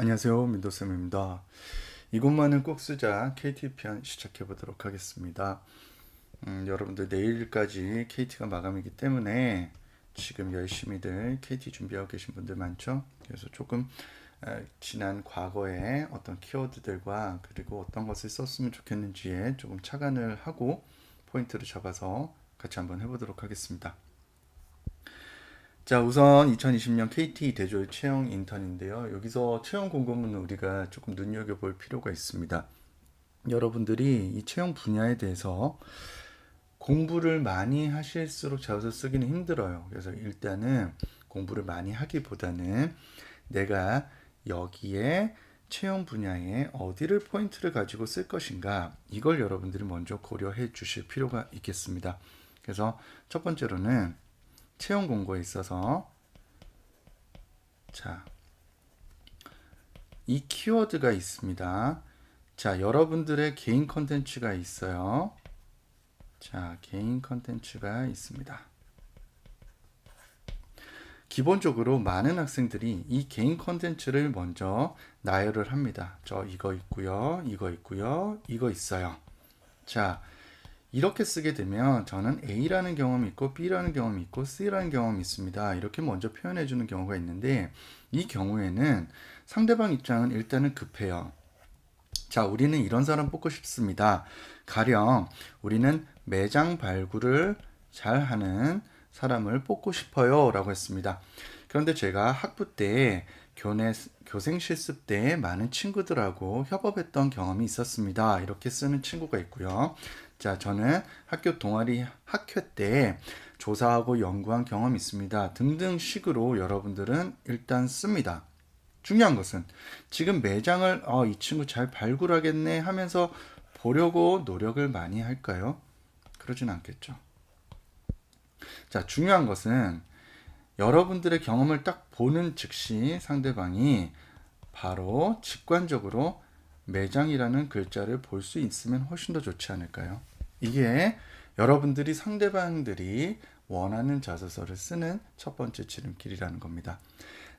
안녕하세요. 민도쌤입니다. 이것만은 꼭 쓰자 KT 편 시작해 보도록 하겠습니다. 음, 여러분들 내일까지 KT가 마감이기 때문에 지금 열심히들 KT 준비하고 계신 분들 많죠? 그래서 조금 에, 지난 과거에 어떤 키워드들과 그리고 어떤 것을 썼으면 좋겠는지에 조금 착안을 하고 포인트를 잡아서 같이 한번 해보도록 하겠습니다. 자, 우선 2020년 KT 대졸 채용 인턴인데요. 여기서 채용 공고문은 우리가 조금 눈여겨볼 필요가 있습니다. 여러분들이 이 채용 분야에 대해서 공부를 많이 하실수록 자소서 쓰기는 힘들어요. 그래서 일단은 공부를 많이 하기보다는 내가 여기에 채용 분야에 어디를 포인트를 가지고 쓸 것인가 이걸 여러분들이 먼저 고려해 주실 필요가 있겠습니다. 그래서 첫 번째로는 채용 공고에 있어서 자, 이 키워드가 있습니다. 자, 여러분들의 개인 컨텐츠가 있어요. 자, 개인 컨텐츠가 있습니다. 기본적으로 많은 학생들이 이 개인 컨텐츠를 먼저 나열을 합니다. 저 이거 있고요. 이거 있고요. 이거 있어요. 자, 이렇게 쓰게 되면 저는 A라는 경험이 있고 B라는 경험이 있고 C라는 경험이 있습니다. 이렇게 먼저 표현해 주는 경우가 있는데 이 경우에는 상대방 입장은 일단은 급해요. 자, 우리는 이런 사람 뽑고 싶습니다. 가령 우리는 매장 발굴을 잘 하는 사람을 뽑고 싶어요. 라고 했습니다. 그런데 제가 학부 때 교내, 교생 실습 때 많은 친구들하고 협업했던 경험이 있었습니다. 이렇게 쓰는 친구가 있고요. 자, 저는 학교 동아리 학회 때 조사하고 연구한 경험이 있습니다. 등등 식으로 여러분들은 일단 씁니다. 중요한 것은 지금 매장을 어, 이 친구 잘 발굴하겠네 하면서 보려고 노력을 많이 할까요? 그러진 않겠죠. 자, 중요한 것은 여러분들의 경험을 딱 보는 즉시 상대방이 바로 직관적으로 매장이라는 글자를 볼 수 있으면 훨씬 더 좋지 않을까요? 이게 여러분들이 상대방들이 원하는 자소서를 쓰는 첫 번째 지름길이라는 겁니다.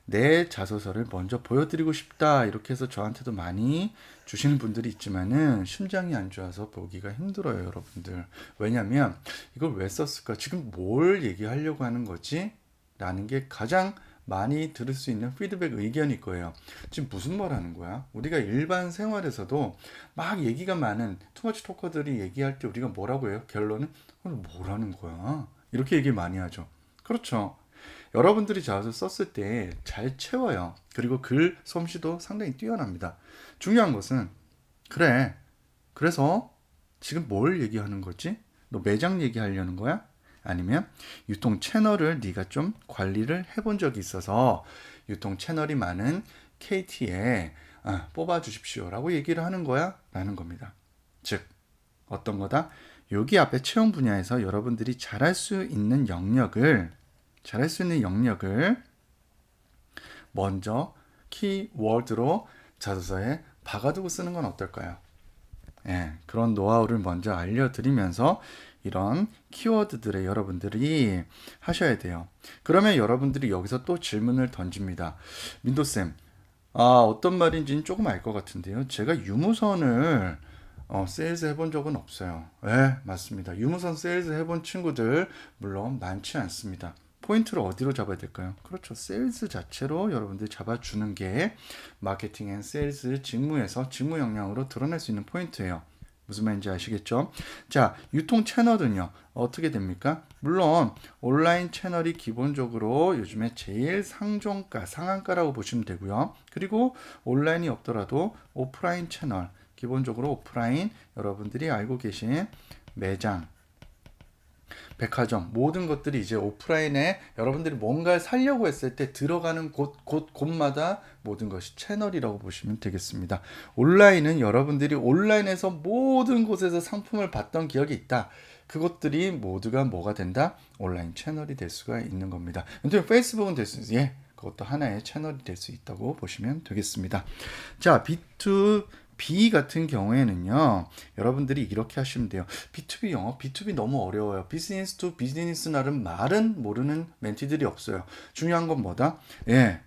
내 자소서를 먼저 보여드리고 싶다 이렇게 해서 저한테도 많이 주시는 분들이 있지만은 심장이 안 좋아서 보기가 힘들어요 여러분들 왜냐면 이걸 왜 썼을까 지금 뭘 얘기하려고 하는 거지 라는 게 가장 많이 들을 수 있는 피드백 의견일 거예요. 지금 무슨 말 하는 거야? 우리가 일반 생활에서도 막 얘기가 많은 투머치 토커들이 얘기할 때 우리가 뭐라고 해요? 결론은 뭐라는 거야? 이렇게 얘기 많이 하죠. 그렇죠. 여러분들이 자소서 썼을 때 잘 채워요. 그리고 글 솜씨도 상당히 뛰어납니다. 중요한 것은 그래. 그래서 지금 뭘 얘기하는 거지? 너 매장 얘기하려는 거야? 아니면 유통 채널을 네가 좀 관리를 해본 적이 있어서 유통 채널이 많은 KT에 아, 뽑아 주십시오라고 얘기를 하는 거야 라는 겁니다. 즉 어떤 거다? 여기 앞에 채용 분야에서 여러분들이 잘할 수 있는 영역을 잘할 수 있는 영역을 먼저 키워드로 자소서에 박아두고 쓰는 건 어떨까요? 예, 그런 노하우를 먼저 알려드리면서 이런 키워드들을 여러분들이 하셔야 돼요. 그러면 여러분들이 여기서 또 질문을 던집니다. 민도쌤, 아, 어떤 말인지는 조금 알 것 같은데요. 제가 유무선을 어, 세일즈 해본 적은 없어요. 네, 맞습니다. 유무선 세일즈 해본 친구들 물론 많지 않습니다. 포인트를 어디로 잡아야 될까요? 그렇죠. 세일즈 자체로 여러분들 잡아주는 게 마케팅 앤 세일즈 직무에서 직무 역량으로 드러낼 수 있는 포인트예요. 무슨 말인지 아시겠죠? 자, 유통 채널은요, 어떻게 됩니까? 물론, 온라인 채널이 기본적으로 요즘에 제일 상종가, 상한가라고 보시면 되고요. 그리고 온라인이 없더라도 오프라인 채널, 기본적으로 오프라인 여러분들이 알고 계신 매장, 백화점 모든 것들이 이제 오프라인에 여러분들이 뭔가를 살려고 했을 때 들어가는 곳, 곳, 곳마다 모든 것이 채널이라고 보시면 되겠습니다. 온라인은 여러분들이 온라인에서 모든 곳에서 상품을 봤던 기억이 있다. 그것들이 모두가 뭐가 된다? 온라인 채널이 될 수가 있는 겁니다. 근데 페이스북은 될 수, 예. 그것도 하나의 채널이 될 수 있다고 보시면 되겠습니다. 자, B2 B 같은 경우에는요, 여러분들이 이렇게 하시면 돼요. B2B 영어, B2B 너무 어려워요. 비즈니스 투 비즈니스 나름 말은 모르는 멘티들이 없어요. 중요한 건 뭐다? 예.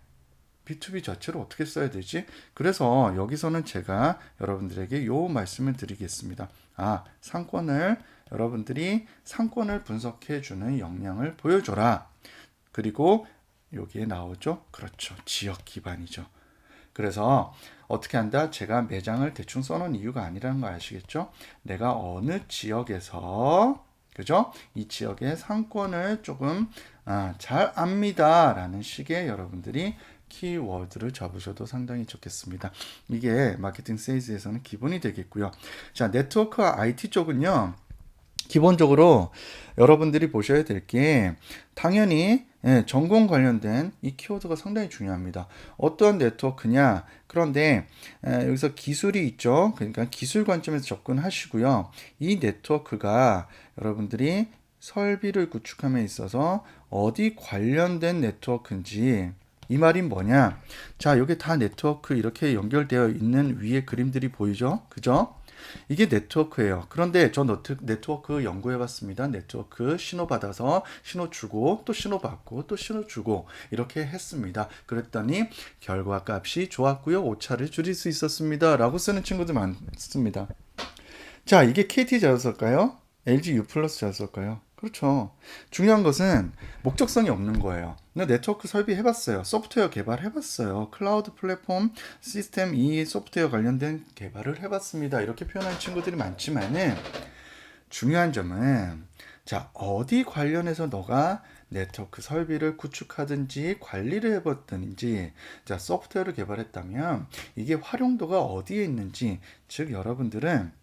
B2B 자체를 어떻게 써야 되지? 그래서 여기서는 제가 여러분들에게 요 말씀을 드리겠습니다. 아, 상권을 여러분들이 상권을 분석해 주는 역량을 보여줘라. 그리고 여기에 나오죠? 그렇죠. 지역 기반이죠. 그래서 어떻게 한다? 제가 매장을 대충 써놓은 이유가 아니라는 거 아시겠죠? 내가 어느 지역에서 그죠? 이 지역의 상권을 조금 아, 잘 압니다라는 식의 여러분들이 키워드를 잡으셔도 상당히 좋겠습니다. 이게 마케팅 세일즈에서는 기본이 되겠고요. 자, 네트워크 IT 쪽은요. 기본적으로 여러분들이 보셔야 될 게 당연히 예, 전공 관련된 이 키워드가 상당히 중요합니다. 어떤 네트워크냐? 그런데 에, 여기서 기술이 있죠. 그러니까 기술 관점에서 접근하시고요. 이 네트워크가 여러분들이 설비를 구축함에 있어서 어디 관련된 네트워크인지 이 말이 뭐냐? 자, 여기 다 네트워크 이렇게 연결되어 있는 위에 그림들이 보이죠? 그죠? 이게 네트워크예요. 그런데 저 노트, 네트워크 연구해 봤습니다. 네트워크 신호 받아서 신호 주고 또 신호 받고 또 신호 주고 이렇게 했습니다. 그랬더니 결과 값이 좋았고요. 오차를 줄일 수 있었습니다. 라고 쓰는 친구들 많습니다. 자, 이게 KT 자였을까요? LG U 플러스 자였을까요? 그렇죠. 중요한 것은 목적성이 없는 거예요. 나 네트워크 설비 해봤어요. 소프트웨어 개발 해봤어요. 클라우드 플랫폼 시스템 이 소프트웨어 관련된 개발을 해봤습니다. 이렇게 표현하는 친구들이 많지만은 중요한 점은 자 어디 관련해서 너가 네트워크 설비를 구축하든지 관리를 해봤든지 자 소프트웨어를 개발했다면 이게 활용도가 어디에 있는지 즉 여러분들은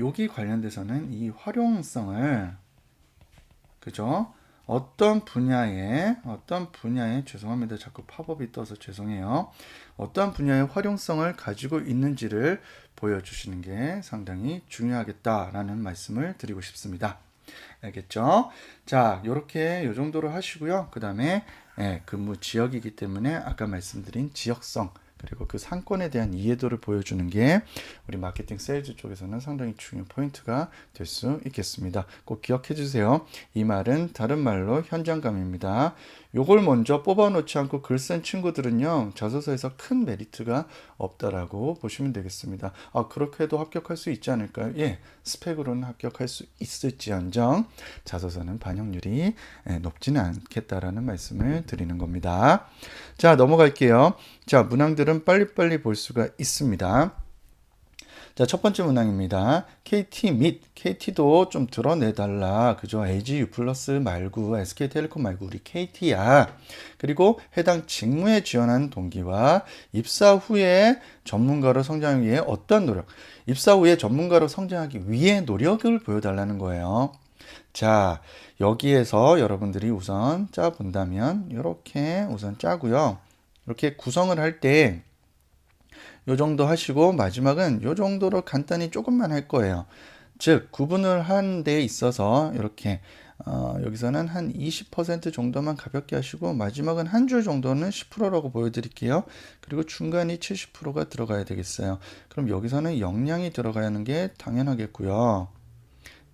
여기 관련돼서는 이 활용성을 그죠? 어떤 분야에 어떤 분야에 죄송합니다. 자꾸 팝업이 떠서 죄송해요. 어떤 분야의 활용성을 가지고 있는지를 보여주시는 게 상당히 중요하겠다라는 말씀을 드리고 싶습니다. 알겠죠? 자, 이렇게 요 정도로 하시고요. 그 다음에 예, 근무 지역이기 때문에 아까 말씀드린 지역성 그리고 그 상권에 대한 이해도를 보여주는 게 우리 마케팅 세일즈 쪽에서는 상당히 중요한 포인트가 될 수 있겠습니다. 꼭 기억해 주세요. 이 말은 다른 말로 현장감입니다. 요걸 먼저 뽑아놓지 않고 글 쓴 친구들은요, 자소서에서 큰 메리트가 없다라고 보시면 되겠습니다. 아, 그렇게 해도 합격할 수 있지 않을까요? 예, 스펙으로는 합격할 수 있을지언정 자소서는 반영률이 예, 높지는 않겠다라는 말씀을 드리는 겁니다. 자, 넘어갈게요. 자, 문항들은 빨리빨리 볼 수가 있습니다. 자, 첫 번째 문항입니다. KT 및 KT도 좀 드러내달라. 그죠? LG U 플러스 말고 SK텔레콤 말고 우리 KT야. 그리고 해당 직무에 지원한 동기와 입사 후에 전문가로 성장하기 위해 어떤 노력, 입사 후에 전문가로 성장하기 위해 노력을 보여달라는 거예요. 자, 여기에서 여러분들이 우선 짜 본다면 이렇게 우선 짜고요. 이렇게 구성을 할때 요 정도 하시고 마지막은 요 정도로 간단히 조금만 할 거예요. 즉 구분을 한데 있어서 이렇게 어, 여기서는 한 20% 정도만 가볍게 하시고 마지막은 한 줄 정도는 10%라고 보여드릴게요. 그리고 중간이 70%가 들어가야 되겠어요. 그럼 여기서는 역량이 들어가야 하는 게 당연하겠고요.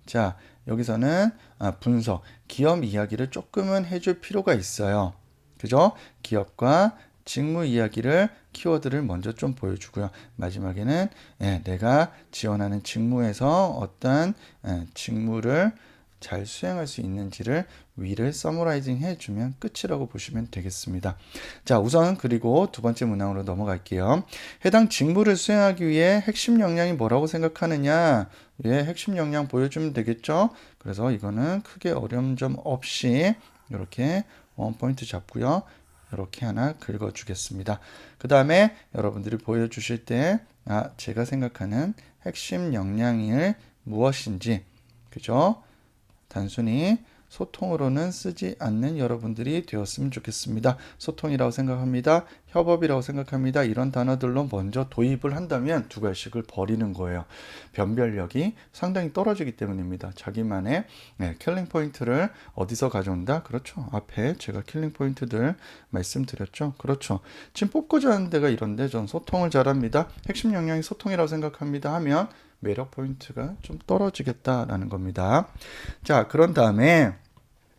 자 여기서는 아, 분석, 기업 이야기를 조금은 해줄 필요가 있어요. 그죠? 기업과 직무 이야기를 키워드를 먼저 좀 보여주고요. 마지막에는 예, 내가 지원하는 직무에서 어떤 예, 직무를 잘 수행할 수 있는지를 위를 서머라이징 해주면 끝이라고 보시면 되겠습니다. 자, 우선 그리고 두 번째 문항으로 넘어갈게요. 해당 직무를 수행하기 위해 핵심 역량이 뭐라고 생각하느냐? 예, 핵심 역량 보여주면 되겠죠? 그래서 이거는 크게 어려움 점 없이 이렇게 원 포인트 잡고요. 이렇게 하나 긁어 주겠습니다. 그 다음에 여러분들이 보여주실 때, 아, 제가 생각하는 핵심 역량이 무엇인지, 그죠? 단순히 소통으로는 쓰지 않는 여러분들이 되었으면 좋겠습니다. 소통이라고 생각합니다. 협업이라고 생각합니다. 이런 단어들로 먼저 도입을 한다면 두 가지씩을 버리는 거예요. 변별력이 상당히 떨어지기 때문입니다. 자기만의 네, 킬링 포인트를 어디서 가져온다? 그렇죠. 앞에 제가 킬링 포인트들 말씀드렸죠. 그렇죠. 지금 뽑고자 하는 데가 이런데 전 소통을 잘합니다. 핵심 역량이 소통이라고 생각합니다. 하면 매력 포인트가 좀 떨어지겠다라는 겁니다. 자, 그런 다음에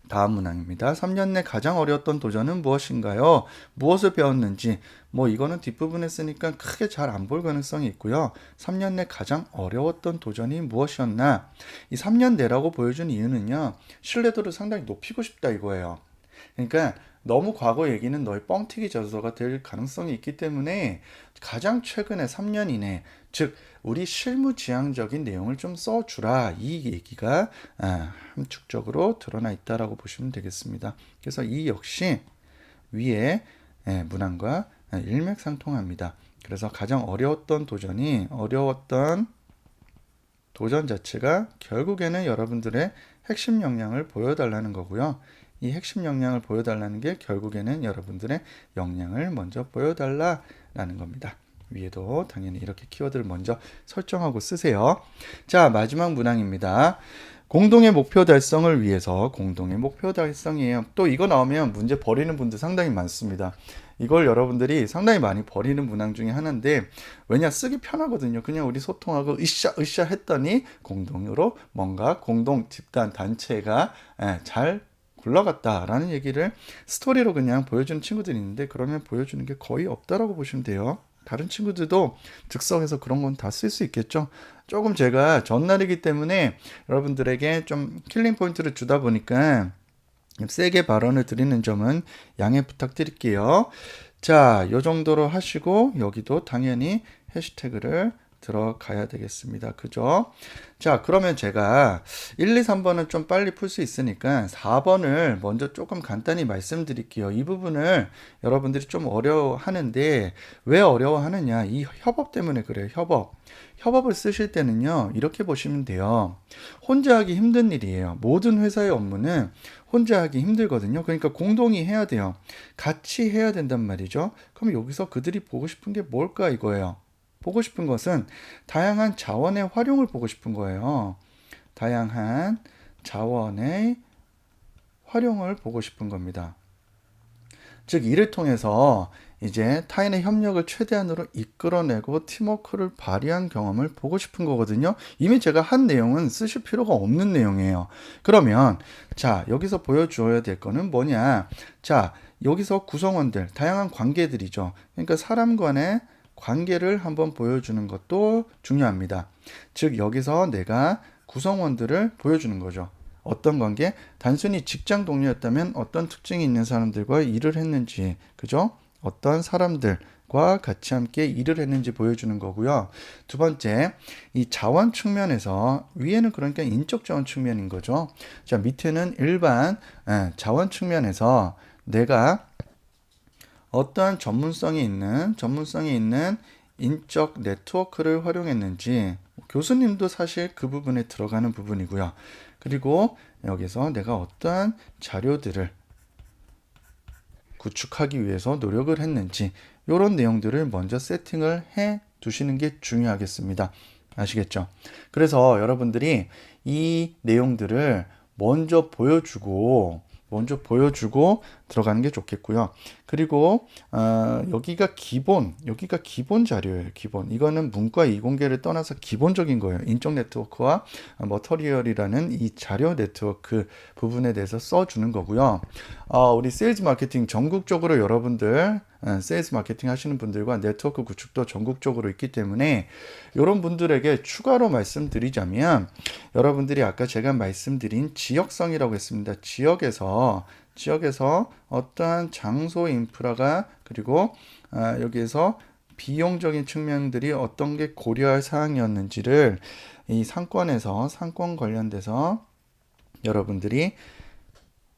다음 문항입니다. 3년 내 가장 어려웠던 도전은 무엇인가요? 무엇을 배웠는지 뭐 이거는 뒷부분에 쓰니까 크게 잘 안 볼 가능성이 있고요. 3년 내 가장 어려웠던 도전이 무엇이었나? 이 3년 내라고 보여준 이유는요. 신뢰도를 상당히 높이고 싶다 이거예요. 그러니까 너무 과거 얘기는 너의 뻥튀기 저서가 될 가능성이 있기 때문에 가장 최근에 3년 이내 즉 우리 실무 지향적인 내용을 좀 써주라 이 얘기가 아, 함축적으로 드러나 있다라고 보시면 되겠습니다. 그래서 이 역시 위에 예, 문항과 일맥상통합니다. 그래서 가장 어려웠던 도전이 어려웠던 도전 자체가 결국에는 여러분들의 핵심 역량을 보여달라는 거고요. 이 핵심 역량을 보여달라는 게 결국에는 여러분들의 역량을 먼저 보여달라라는 겁니다. 위에도 당연히 이렇게 키워드를 먼저 설정하고 쓰세요. 자, 마지막 문항입니다. 공동의 목표 달성을 위해서 공동의 목표 달성이에요. 또 이거 나오면 문제 버리는 분들 상당히 많습니다. 이걸 여러분들이 상당히 많이 버리는 문항 중에 하나인데 왜냐 쓰기 편하거든요. 그냥 우리 소통하고 으쌰 으쌰 했더니 공동으로 뭔가 공동 집단 단체가 예, 잘 굴러갔다라는 얘기를 스토리로 그냥 보여주는 친구들이 있는데 그러면 보여주는 게 거의 없다라고 보시면 돼요. 다른 친구들도 즉석에서 그런 건 다 쓸 수 있겠죠. 조금 제가 전날이기 때문에 여러분들에게 좀 킬링 포인트를 주다 보니까 세게 발언을 드리는 점은 양해 부탁드릴게요. 자, 요 정도로 하시고 여기도 당연히 해시태그를 들어가야 되겠습니다. 그죠? 자, 그러면 제가 1, 2, 3번은 좀 빨리 풀 수 있으니까 4번을 먼저 조금 간단히 말씀드릴게요. 이 부분을 여러분들이 좀 어려워하는데 왜 어려워하느냐? 이 협업 때문에 그래요. 협업. 협업을 쓰실 때는요, 이렇게 보시면 돼요. 혼자 하기 힘든 일이에요. 모든 회사의 업무는 혼자 하기 힘들거든요. 그러니까 공동이 해야 돼요. 같이 해야 된단 말이죠. 그럼 여기서 그들이 보고 싶은 게 뭘까 이거예요. 보고 싶은 것은 다양한 자원의 활용을 보고 싶은 거예요. 다양한 자원의 활용을 보고 싶은 겁니다. 즉, 이를 통해서 이제 타인의 협력을 최대한으로 이끌어내고 팀워크를 발휘한 경험을 보고 싶은 거거든요. 이미 제가 한 내용은 쓰실 필요가 없는 내용이에요. 그러면, 자, 여기서 보여주어야 될 거는 뭐냐? 자, 여기서 구성원들, 다양한 관계들이죠. 그러니까 사람 간의 관계를 한번 보여주는 것도 중요합니다. 즉, 여기서 내가 구성원들을 보여주는 거죠. 어떤 관계? 단순히 직장 동료였다면 어떤 특징이 있는 사람들과 일을 했는지, 그죠? 어떤 사람들과 같이 함께 일을 했는지 보여주는 거고요. 두 번째, 이 자원 측면에서 위에는 그러니까 인적 자원 측면인 거죠. 자, 밑에는 일반 예, 자원 측면에서 내가 어떠한 전문성이 있는 전문성이 있는 인적 네트워크를 활용했는지 교수님도 사실 그 부분에 들어가는 부분이고요. 그리고 여기서 내가 어떠한 자료들을 구축하기 위해서 노력을 했는지 이런 내용들을 먼저 세팅을 해 두시는 게 중요하겠습니다. 아시겠죠? 그래서 여러분들이 이 내용들을 먼저 보여주고 먼저 보여주고 들어가는 게 좋겠고요. 그리고 어, 여기가 기본, 여기가 기본 자료예요. 기본. 이거는 문과 이공계를 떠나서 기본적인 거예요. 인적 네트워크와 머터리얼이라는 이 자료 네트워크 부분에 대해서 써주는 거고요. 어, 우리 세일즈 마케팅 전국적으로 여러분들 어, 세일즈 마케팅 하시는 분들과 네트워크 구축도 전국적으로 있기 때문에 이런 분들에게 추가로 말씀드리자면 여러분들이 아까 제가 말씀드린 지역성이라고 했습니다. 지역에서 지역에서 어떠한 장소 인프라가 그리고 아, 여기에서 비용적인 측면들이 어떤 게 고려할 사항이었는지를 이 상권에서 상권 관련돼서 여러분들이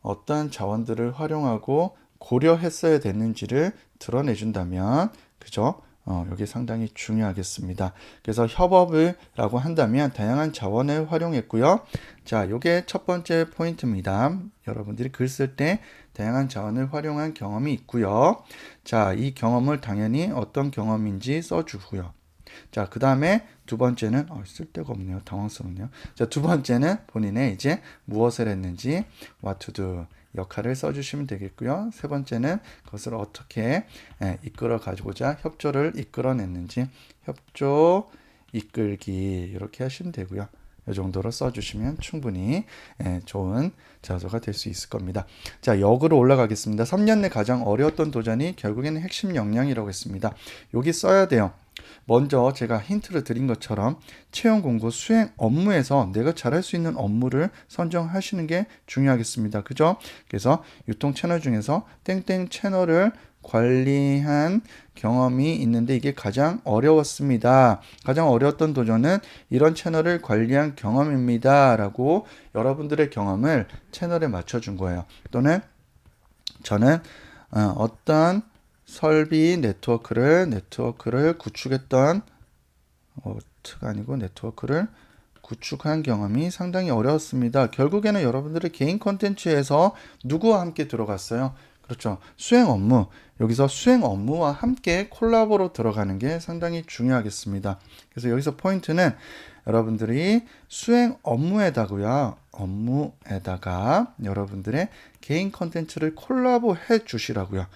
어떠한 자원들을 활용하고 고려했어야 됐는지를 드러내준다면 그죠? 어, 여기 상당히 중요하겠습니다. 그래서 협업을 라고 한다면 다양한 자원을 활용했고요. 자, 요게 첫 번째 포인트입니다. 여러분들이 글 쓸 때 다양한 자원을 활용한 경험이 있고요. 자, 이 경험을 당연히 어떤 경험인지 써주고요. 자, 그 다음에 두 번째는, 어, 쓸데가 없네요. 당황스럽네요. 자, 두 번째는 본인의 이제 무엇을 했는지, what to do. 역할을 써주시면 되겠고요. 세 번째는 그것을 어떻게 예, 이끌어 가지고자 협조를 이끌어냈는지 협조 이끌기 이렇게 하시면 되고요. 이 정도로 써주시면 충분히 예, 좋은 자소가 될 수 있을 겁니다. 자, 역으로 올라가겠습니다. 3년 내 가장 어려웠던 도전이 결국에는 핵심 역량이라고 했습니다. 여기 써야 돼요. 먼저 제가 힌트를 드린 것처럼 채용 공고 수행 업무에서 내가 잘할 수 있는 업무를 선정하시는 게 중요하겠습니다. 그죠? 그래서 유통 채널 중에서 땡땡 채널을 관리한 경험이 있는데 이게 가장 어려웠습니다. 가장 어려웠던 도전은 이런 채널을 관리한 경험입니다. 라고 여러분들의 경험을 채널에 맞춰준 거예요. 또는 저는 어, 어떤 설비 네트워크를 네트워크를 구축했던 어트가 아니고 네트워크를 구축한 경험이 상당히 어려웠습니다. 결국에는 여러분들의 개인 컨텐츠에서 누구와 함께 들어갔어요? 그렇죠. 수행 업무. 여기서 수행 업무와 함께 콜라보로 들어가는 게 상당히 중요하겠습니다. 그래서 여기서 포인트는 여러분들이 수행 업무에다고요. 업무에다가 여러분들의 개인 컨텐츠를 콜라보 해 주시라고요.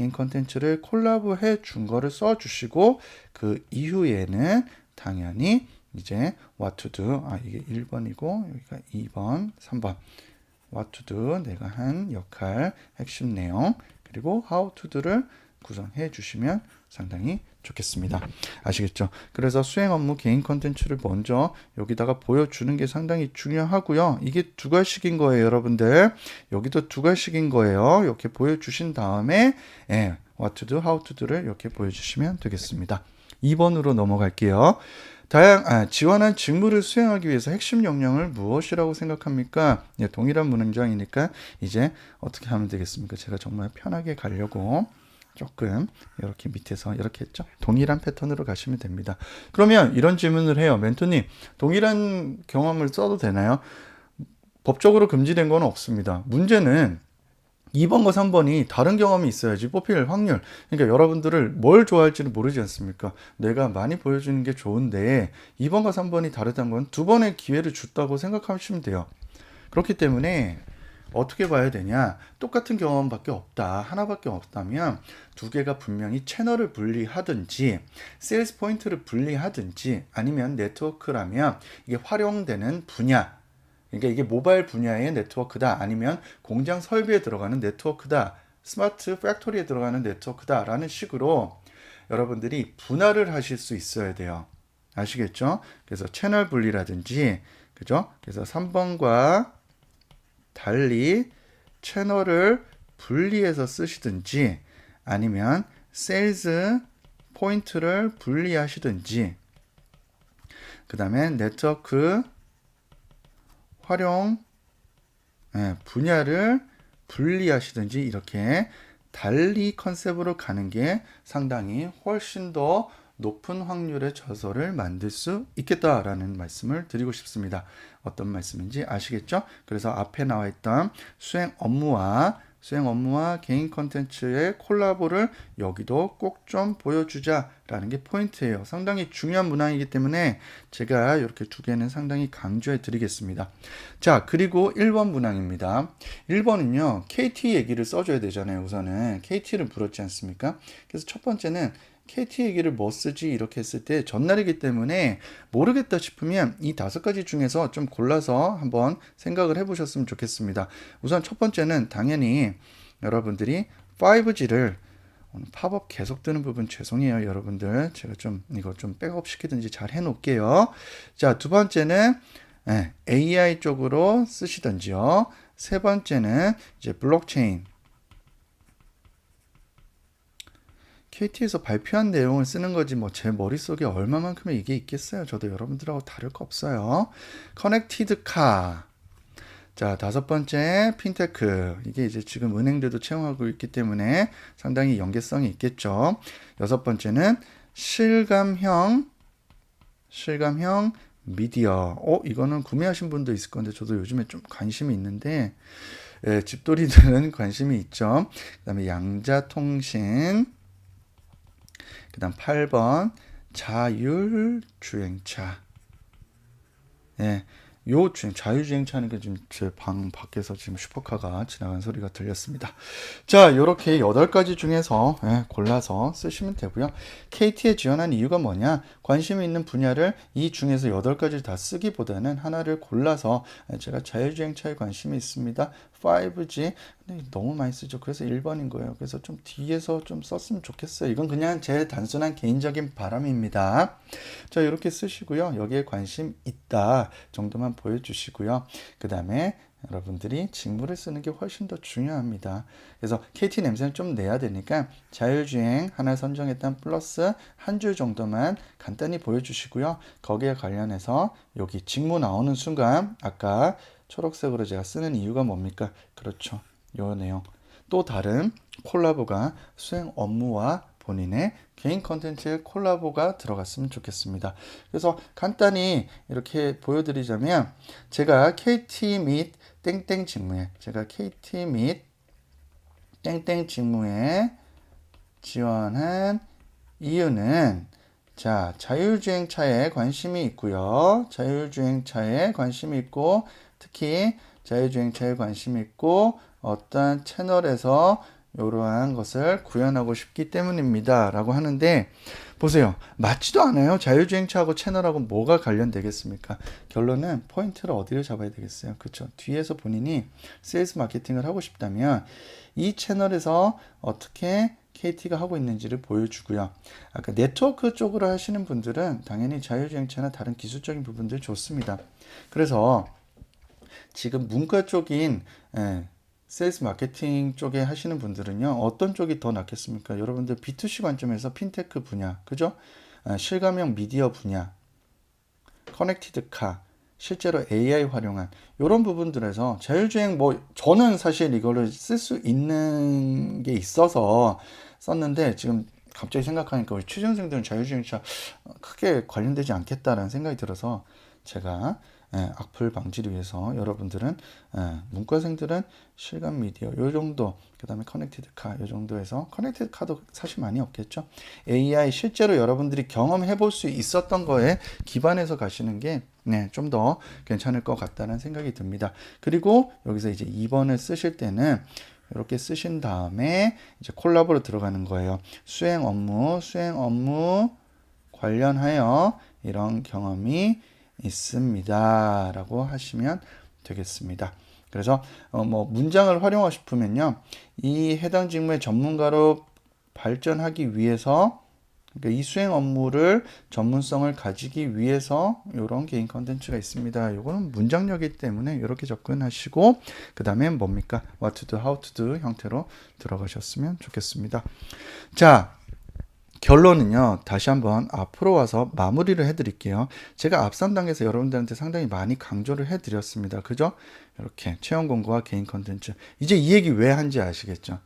개인 컨텐츠를 콜라보 해 준 거를 써 주시고 그 이후에는 당연히 이제 what to do 아 이게 1번이고 여기가 2번, 3번. What to do 내가 한 역할 핵심 내용 그리고 how to do를 구성해 주시면 상당히 좋겠습니다. 아시겠죠? 그래서 수행 업무 개인 컨텐츠를 먼저 여기다가 보여주는 게 상당히 중요하고요. 이게 두 갈씩인 거예요, 여러분들. 여기도 두 갈씩인 거예요. 이렇게 보여주신 다음에 예, what to do, how to do를 이렇게 보여주시면 되겠습니다. 2번으로 넘어갈게요. 다양 아, 지원한 직무를 수행하기 위해서 핵심 역량을 무엇이라고 생각합니까? 예, 동일한 문장이니까 이제 어떻게 하면 되겠습니까? 제가 정말 편하게 가려고 조금 이렇게 밑에서 이렇게 했죠. 동일한 패턴으로 가시면 됩니다. 그러면 이런 질문을 해요. 멘토님, 동일한 경험을 써도 되나요? 법적으로 금지된 건 없습니다. 문제는 2번과 3번이 다른 경험이 있어야지 뽑힐 확률. 그러니까 여러분들을 뭘 좋아할지는 모르지 않습니까? 내가 많이 보여주는 게 좋은데 2번과 3번이 다르다는 건 두 번의 기회를 줬다고 생각하시면 돼요. 그렇기 때문에 어떻게 봐야 되냐? 똑같은 경험밖에 없다. 하나밖에 없다면 두 개가 분명히 채널을 분리하든지 세일스 포인트를 분리하든지 아니면 네트워크라면 이게 활용되는 분야 그러니까 이게 모바일 분야의 네트워크다 아니면 공장 설비에 들어가는 네트워크다 스마트 팩토리에 들어가는 네트워크다라는 식으로 여러분들이 분할을 하실 수 있어야 돼요. 아시겠죠? 그래서 채널 분리라든지 그죠? 그래서 3번과 달리 채널을 분리해서 쓰시든지 아니면 세일즈 포인트를 분리하시든지 그 다음에 네트워크 활용 예, 분야를 분리하시든지 이렇게 달리 컨셉으로 가는 게 상당히 훨씬 더 높은 확률의 저서를 만들 수 있겠다라는 말씀을 드리고 싶습니다. 어떤 말씀인지 아시겠죠? 그래서 앞에 나와 있던 수행 업무와 수행 업무와 개인 컨텐츠의 콜라보를 여기도 꼭 좀 보여주자라는 게 포인트예요. 상당히 중요한 문항이기 때문에 제가 이렇게 두 개는 상당히 강조해 드리겠습니다. 자, 그리고 1번 문항입니다. 1번은요, KT 얘기를 써줘야 되잖아요. 우선은 KT를 물었지 않습니까? 그래서 첫 번째는 KT 얘기를 뭐 쓰지 이렇게 했을 때 전날이기 때문에 모르겠다 싶으면 이 다섯 가지 중에서 좀 골라서 한번 생각을 해보셨으면 좋겠습니다. 우선 첫 번째는 당연히 여러분들이 5G를 팝업 계속 뜨는 부분 죄송해요 여러분들. 제가 좀 이거 좀 백업 시키든지 잘 해놓을게요. 자 두 번째는 예, AI 쪽으로 쓰시던지요. 세 번째는 이제 블록체인 KT에서 발표한 내용을 쓰는 거지 뭐 제 머릿속에 얼마만큼의 이게 있겠어요. 저도 여러분들하고 다를 거 없어요. 커넥티드 카. 자, 다섯 번째 핀테크. 이게 이제 지금 은행들도 채용하고 있기 때문에 상당히 연계성이 있겠죠. 여섯 번째는 실감형 실감형 미디어. 어, 이거는 구매하신 분도 있을 건데 저도 요즘에 좀 관심이 있는데 예, 집돌이들은 관심이 있죠. 그다음에 양자통신 그 다음 8번 자율주행차. 예, 요 주행 자율주행차 하는 게 지금 제 방 밖에서 지금 슈퍼카가 지나간 소리가 들렸습니다. 자, 요렇게 여덟 가지 중에서 예, 골라서 쓰시면 되고요. KT에 지원한 이유가 뭐냐? 관심 있는 분야를 이 중에서 여덟 가지를 다 쓰기보다는 하나를 골라서 예, 제가 자율주행차에 관심이 있습니다. 5G 근데 너무 많이 쓰죠. 그래서 1번인 거예요. 그래서 좀 뒤에서 좀 썼으면 좋겠어요. 이건 그냥 제 단순한 개인적인 바람입니다. 자, 이렇게 쓰시고요. 여기에 관심 있다 정도만 보여주시고요. 그 다음에 여러분들이 직무를 쓰는 게 훨씬 더 중요합니다. 그래서 KT 냄새는 좀 내야 되니까 자율주행 하나 선정했던 플러스 한 줄 정도만 간단히 보여주시고요. 거기에 관련해서 여기 직무 나오는 순간 아까 초록색으로 제가 쓰는 이유가 뭡니까? 그렇죠. 요 내용. 또 다른 콜라보가 수행 업무와 본인의 개인 컨텐츠의 콜라보가 들어갔으면 좋겠습니다. 그래서 간단히 이렇게 보여드리자면 제가 KT 및 땡땡 직무에 제가 KT 및 땡땡 직무에 지원한 이유는 자 자율주행차에 관심이 있고요. 자율주행차에 관심이 있고 특히 자율주행 차에 관심이 있고 어떤 채널에서 이러한 것을 구현하고 싶기 때문입니다. 라고 하는데 보세요. 맞지도 않아요. 자율주행차하고 채널하고 뭐가 관련되겠습니까? 결론은 포인트를 어디를 잡아야 되겠어요. 그렇죠. 뒤에서 본인이 세일즈 마케팅을 하고 싶다면 이 채널에서 어떻게 KT가 하고 있는지를 보여주고요. 아까 네트워크 쪽으로 하시는 분들은 당연히 자율주행차나 다른 기술적인 부분들 좋습니다. 그래서 지금 문과 쪽인 예, 세일즈 마케팅 쪽에 하시는 분들은요, 어떤 쪽이 더 낫겠습니까? 여러분들 B2C 관점에서 핀테크 분야, 그죠? 아, 실감형 미디어 분야, 커넥티드 카, 실제로 AI 활용한 이런 부분들에서 자율주행 뭐 저는 사실 이거를 쓸 수 있는 게 있어서 썼는데 지금 갑자기 생각하니까 우리 취준생들은 자율주행차 크게 관련되지 않겠다라는 생각이 들어서 제가 예, 악플 방지를 위해서 여러분들은 예, 문과생들은 실감 미디어 요 정도 그다음에 커넥티드 카요 정도에서 커넥티드 카도 사실 많이 없겠죠. AI 실제로 여러분들이 경험해 볼 수 있었던 거에 기반해서 가시는 게 네, 좀 더 괜찮을 것 같다는 생각이 듭니다. 그리고 여기서 이제 2번을 쓰실 때는 이렇게 쓰신 다음에 이제 콜라보로 들어가는 거예요. 수행 업무, 수행 업무 관련하여 이런 경험이 있습니다. 라고 하시면 되겠습니다. 그래서 어, 뭐 문장을 활용하고 싶으면요. 이 해당 직무의 전문가로 발전하기 위해서 그러니까 이 수행 업무를 전문성을 가지기 위해서 이런 개인 컨텐츠가 있습니다. 이거는 문장력이기 때문에 이렇게 접근하시고 그 다음에 뭡니까? What to do, how to do 형태로 들어가셨으면 좋겠습니다. 자, 결론은요, 다시 한번 앞으로 와서 마무리를 해드릴게요. 제가 앞선 단계에서 여러분들한테 상당히 많이 강조를 해드렸습니다. 그죠? 이렇게 체험 공부와 개인 컨텐츠. 이제 이 얘기 왜 한지 아시겠죠?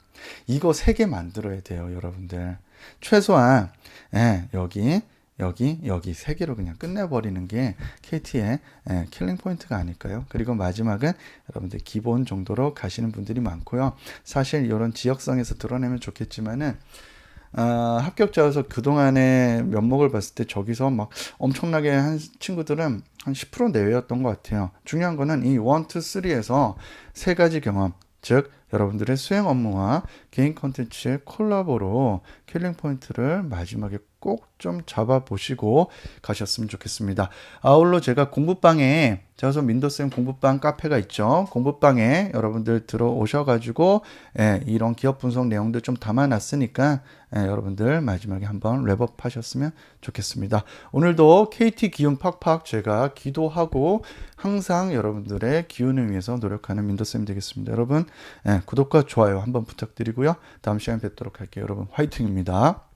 이거 세 개 만들어야 돼요, 여러분들. 최소한, 예, 여기, 여기, 여기 세 개로 그냥 끝내버리는 게 KT의 예, 킬링 포인트가 아닐까요? 그리고 마지막은 여러분들 기본 정도로 가시는 분들이 많고요. 사실 이런 지역성에서 드러내면 좋겠지만은 어, 합격자여서 그동안의 면목을 봤을 때 저기서 막 엄청나게 한 친구들은 한 10% 내외였던 것 같아요. 중요한 거는 이 1, 2, 3에서 세 가지 경험, 즉 여러분들의 수행 업무와 개인 컨텐츠의 콜라보로 킬링 포인트를 마지막에 꼭 좀 잡아보시고 가셨으면 좋겠습니다. 아울러 제가 공부방에 저서 민도쌤 공부방 카페가 있죠. 공부방에 여러분들 들어오셔가지고 예, 이런 기업 분석 내용들 좀 담아놨으니까 예, 여러분들 마지막에 한번 랩업 하셨으면 좋겠습니다. 오늘도 KT 기운 팍팍 제가 기도하고 항상 여러분들의 기운을 위해서 노력하는 민도쌤 되겠습니다. 여러분 예, 구독과 좋아요 한번 부탁드리고요. 다음 시간에 뵙도록 할게요. 여러분 화이팅입니다.